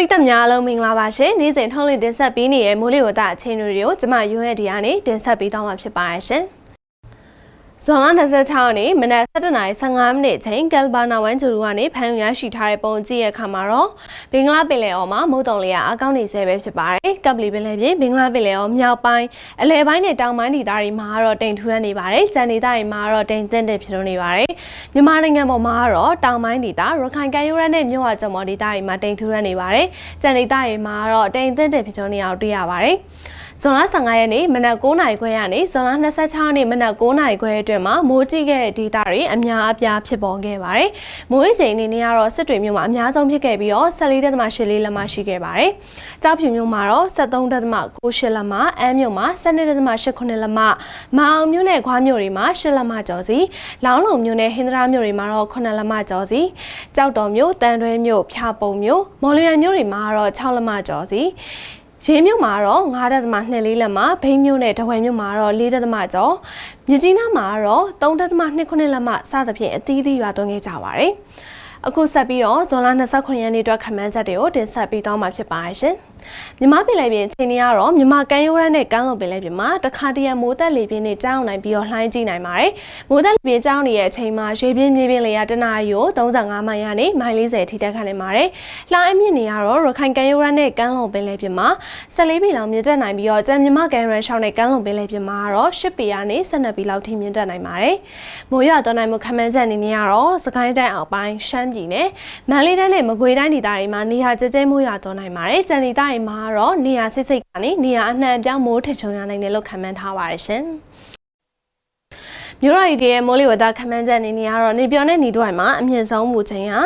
ရိသတ်များအားလုံးမင်္ဂလာပါရှင်နေ့စဉ်ထုတ်လင်းတင်ဆက်ပေးနေတဲ့မိုးလေဝသအခြေအနေတွေကိုကျွန်မရွန်းရဒီကနေတင်ဆက်ပေးသွားမှာဖြစ်ပါရဲ့ရှင် ဇွန်လ26ရက်နေ့မနက်7:15မိနစ်အချိန်ကယ်ဘာနာဝမ်ဂျူရူကနေဖမ်းရရှိထားတဲ့ပုံကြည့်ရခါမှာတော့ဘင်္ဂလားပင်လယ်အော်မှာမုတ်တုံလေးကအကောင့်နေဆဲပဲဖြစ်ပါတယ်။ကပ်လီပင်လယ်ပြင်ဘင်္ဂလားပင်လယ်အော်မြောက်ပိုင်းအလယ်ပိုင်းနဲ့တောင်ပိုင်းဒေသတွေမှာတော့တိမ်ထူရနေပါတယ်။ကြံဒေသတွေမှာတော့တိမ်သင့်တဲ့ဖြစ်နေပါတယ်။မြန်မာနိုင်ငံပေါ်မှာတော့တောင်ပိုင်းဒေသရခိုင်ကမ်းရိုးတန်းနဲ့မြို့ဝကျုံမော်ဒေသတွေမှာတိမ်ထူရနေပါတယ်။ကြံဒေသတွေမှာတော့တိမ်သင့်တဲ့ဖြစ်နေအောင်တွေ့ရပါတယ်။ ဇွန်လ15ရက်နေ့မနက်9:00နာရီခွဲကနေဇွန်လ26ရက်နေ့မနက်9:00နာရီခွဲအတွင်းမှာမိုးကြီးခဲ့တဲ့ဒေသတွေအများအပြားဖြစ်ပေါ်ခဲ့ပါတယ်။မိုးချိန်အနေနဲ့ကတော့စစ်တွေမြို့မှာအများဆုံးဖြစ်ခဲ့ပြီးတော့14.8လက်မရှိခဲ့ပါတယ်။ကြောက်ဖြူမြို့မှာတော့73.98လက်မ၊အမ်းမြို့မှာ12.89လက်မ၊မအောင်မြို့နဲ့ခွားမြို့တွေမှာ10လက်မကျော်စီ၊လောင်းလုံမြို့နဲ့ဟင်္ဒရာမြို့တွေမှာတော့9လက်မကျော်စီ၊ကြောက်တော်မြို့၊တန်တွဲမြို့၊ဖျာပုံမြို့၊မော်လမြိုင်မြို့တွေမှာတော့6လက်မကျော်စီ။ ရင်းမြို့မှာတော့9.24လက်မှာဘိန်းမြို့နဲ့တဝယ်မြို့မှာတော့4တက်သမကျော်မြကြီးနားမှာတော့3.29လက်မှာစသဖြင့်အသီးသီးရွာသွင်းခဲ့ကြပါတယ် အခုဆက်ပြီးတော့ဇွန်လ29ရက်နေ့အတွက်ခန့်မှန်းချက်တွေကိုတင်ဆက်ပေးသွားမှာဖြစ်ပါတယ်ရှင်။မြမပင်လယ်ပြင်အချိန်นี้ကတော့မြမကမ်းရိုးတန်းနဲ့ကမ်းလွန်ပင်လယ်ပြင်မှာတခါတရံမိုးသက်လေပြင်းနဲ့ကြောင်းနိုင်ပြီးတော့လှိုင်းကြည့်နိုင်ပါတယ်။မိုးသက်လေပြင်းကြောင်းနေတဲ့အချိန်မှာရေပြင်းမြေပြင်းလေရတနာရီကို35မိုင်ကနေမိုင်40ထိတက်ခန့်နေပါတယ်။လှိုင်းအမြင့်နေရတော့ရခိုင်ကမ်းရိုးတန်းနဲ့ကမ်းလွန်ပင်လယ်ပြင်မှာ14ပေလောက်မြင့်တက်နိုင်ပြီးတော့ကျန်မြမကမ်းရန်ရှောင်းနဲ့ကမ်းလွန်ပင်လယ်ပြင်မှာတော့10ပေကနေ12ပေလောက်ထိမြင့်တက်နိုင်ပါတယ်။မိုးရွာသွန်းနိုင်မှုခန့်မှန်းချက်အနေနဲ့ကတော့စကိုင်းတိုင်းအောက်ပိုင်းရှမ်းပြည်နယ်မန္တလေးတိုင်းနဲ့မကွေးတိုင်းဒေသတွေမှာနေရာကျကျမိုးရွာသွန်းနိုင်ပါတယ်။ကျန်ဒေသတွေမှာတော့နေရာစိတ်စိတ်ကနေနေရာအနှံ့အပြားမိုးထချုံရနိုင်တယ်လို့ခန့်မှန်းထားပါတယ်ရှင်။ မြို့ရိုက်ဒီရဲ့မိုးလေဝသခန့်မှန်းချက်အနေနဲ့ကတော့နေပြောင်းတဲ့နေတွိုင်မှာအမြင့်ဆုံးမူချိန်ဟာ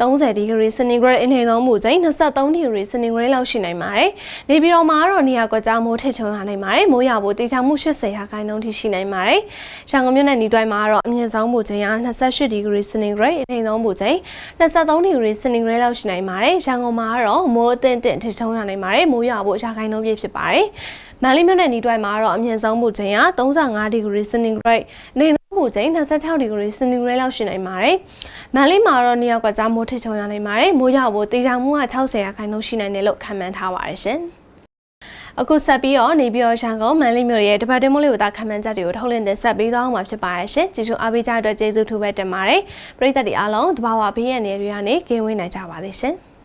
30ဒီဂရီစင်တီဂရိတ်အနှိမ်ဆုံးမူချိန်23ဒီဂရီစင်တီဂရိတ်လောက်ရှိနိုင်ပါတယ်။နေပြည်တော်မှာတော့နေရာကွက်ကြားမိုးထစ်ချုံရနိုင်ပါတယ်။မိုးရွာဖို့တေချာမှု80ရာခိုင်နှုန်းထိရှိနိုင်ပါတယ်။ရန်ကုန်မြို့နယ်နေတွိုင်မှာတော့အမြင့်ဆုံးမူချိန်ဟာ28ဒီဂရီစင်တီဂရိတ်အနှိမ်ဆုံးမူချိန်23ဒီဂရီစင်တီဂရိတ်လောက်ရှိနိုင်ပါတယ်။ရန်ကုန်မှာတော့မိုးအသင့်တင့်ထစ်ချုံရနိုင်ပါတယ်။မိုးရွာဖို့ရာခိုင်နှုန်းပြည့်ဖြစ်ပါတယ်။မန္တလေးမြို့နယ်နီးတွိုင်မှာတော့အမြင့်ဆုံးမူချိန်က35ဒီဂရီစင်တီဂရိတ်နေဆုံးမူချိန်26ဒီဂရီစင်တီဂရိတ်လောက်ရှိနိုင်ပါတယ်။မန္တလေးမှာတော့နေရာကကြားမိုးထစ်ချုံရနိုင်ပါတယ်။မိုးရွာဖို့တေချာမှုက60ရာခိုင်နှုန်းရှိနိုင်တယ်လို့ခန့်မှန်းထားပါတယ်ရှင်။အခုဆက်ပြီးတော့နေပြီးတော့ရန်ကုန်မန်လေးမြို့ရဲ့တပတ်တင်မိုးလေးဝသခံမှန်းချက်တွေကိုထုတ်လင်းတင်ဆက်ပေးသွားမှာဖြစ်ပါရဲ့ရှင်။ကြည့်ရှုအားပေးကြတဲ့အတွက်ကျေးဇူးထူးပဲတင်ပါတယ်။ပရိသတ်တွေအားလုံးတဘာဝဘေးရန်တွေကနေကင်းဝေးနိုင်ကြပါစေရှင်။